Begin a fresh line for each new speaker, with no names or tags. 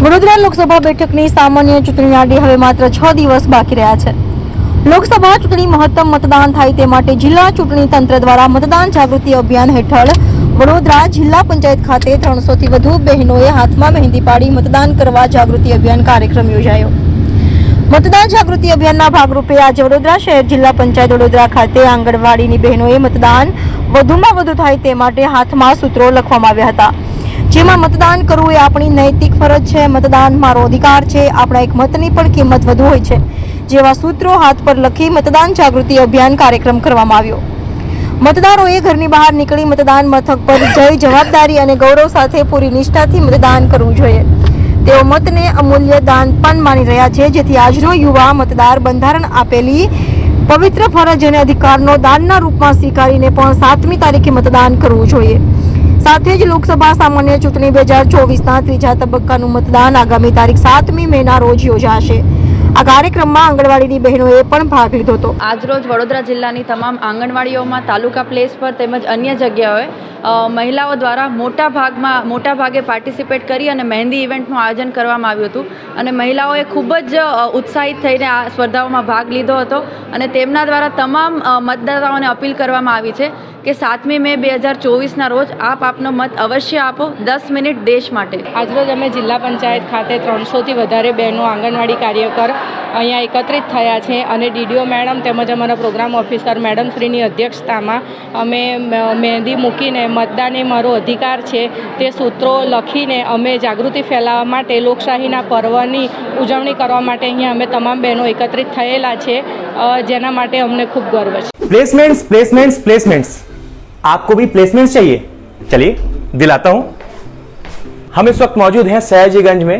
વડોદરા
લોકસભા બેઠકની સામાન્ય ચૂંટણી આડી હવે માત્ર છ દિવસ બાકી રહ્યા છે. લોકસભા ચૂંટણી મહત્તમ મતદાન થાય તે માટે જિલ્લા ચૂંટણી તંત્ર દ્વારા મતદાન જાગૃતિ અભિયાન હેઠળ વડોદરા જિલ્લા પંચાયત ખાતે ત્રણસોથી વધુ બહેનોએ હાથમાં મહેંદી પાડી મતદાન કરવા જાગૃતિ અભિયાન કાર્યક્રમ યોજાયો. મતદાન જાગૃતિ અભિયાનના ભાગરૂપે આજે વડોદરા શહેર જિલ્લા પંચાયત વડોદરા ખાતે આંગણવાડીની બહેનોએ મતદાન વધુમાં વધુ થાય તે માટે હાથમાં સૂત્રો લખવામાં આવ્યા હતા. જેમાં મતદાન કરવું એ આપણી નૈતિક ફરજ છે, મતદાન મારો અધિકાર છે, આપણા એક મતની પણ કિંમત વધુ હોય છે. જેવા સૂત્રો હાથ પર લખી મતદાન જાગૃતિ અભિયાન કાર્યક્રમ કરવામાં આવ્યો. મતદારોએ ઘરની બહાર નીકળી મતદાન મથક પર જઈ જવાબદારી અને ગૌરવ સાથે પૂરી નિષ્ઠાથી મતદાન કરવું જોઈએ. તેઓ મતને અમૂલ્ય દાન પણ માની રહ્યા છે, જેથી આજનો યુવા મતદાર બંધારણ આપેલી પવિત્ર ફરજ અને અધિકારનો દાનના રૂપમાં સ્વીકારીને પણ સાતમી તારીખે મતદાન કરવું જોઈએ. સાથે જ લોકસભા સામાન્ય ચૂંટણી બે હજાર ચોવીસના ત્રીજા તબક્કાનું મતદાન આગામી તારીખ સાતમી મેના રોજ યોજાશે. આ કાર્યક્રમમાં આંગણવાડીની બહેનોએ પણ ભાગ લીધો હતો.
આજરોજ વડોદરા જિલ્લાની તમામ આંગણવાડીઓમાં તાલુકા પ્લેસ પર તેમજ અન્ય જગ્યાઓએ મહિલાઓ દ્વારા મોટા ભાગમાં મોટા ભાગે પાર્ટિસિપેટ કરી અને મહેંદી ઇવેન્ટનું આયોજન કરવામાં આવ્યું હતું. અને મહિલાઓએ ખૂબ જ ઉત્સાહિત થઈને આ સ્પર્ધાઓમાં ભાગ લીધો હતો અને તેમના દ્વારા તમામ મતદાતાઓને અપીલ કરવામાં આવી છે કે સાતમી મે બે હજાર ચોવીસના રોજ આપ આપનો મત અવશ્ય આપો દસ મિનિટ દેશ માટે.
આજરોજ અમે જિલ્લા પંચાયત ખાતે ત્રણસોથી વધારે બહેનો આંગણવાડી કાર્યકર અહીંયા એકત્રિત થયા છે અને ડીડીઓ મેડમ તેમજ અમારા પ્રોગ્રામ ઓફિસર મેડમ શ્રીની અધ્યક્ષતામાં અમે મ- મહેંદી મૂકીને મતદાન એ મારો અધિકાર છે તે સૂત્રો લખીને અમે જાગૃતિ ફેલાવવા માટે લોકશાહીના પર્વની ઉજવણી કરવા માટે અહીંયા અમે તમામ બહેનો એકત્રિત થયેલા છે અ, જેના માટે અમને ખૂબ ગર્વ છે
प्लेसमेंट्स प्लेसमेंट्स प्लेसमेंट्स आपको भी प्लेसमेंट्स चाहिए चलिए दिलाता हूं हम इस वक्त मौजूद हैं सयाजीगंज में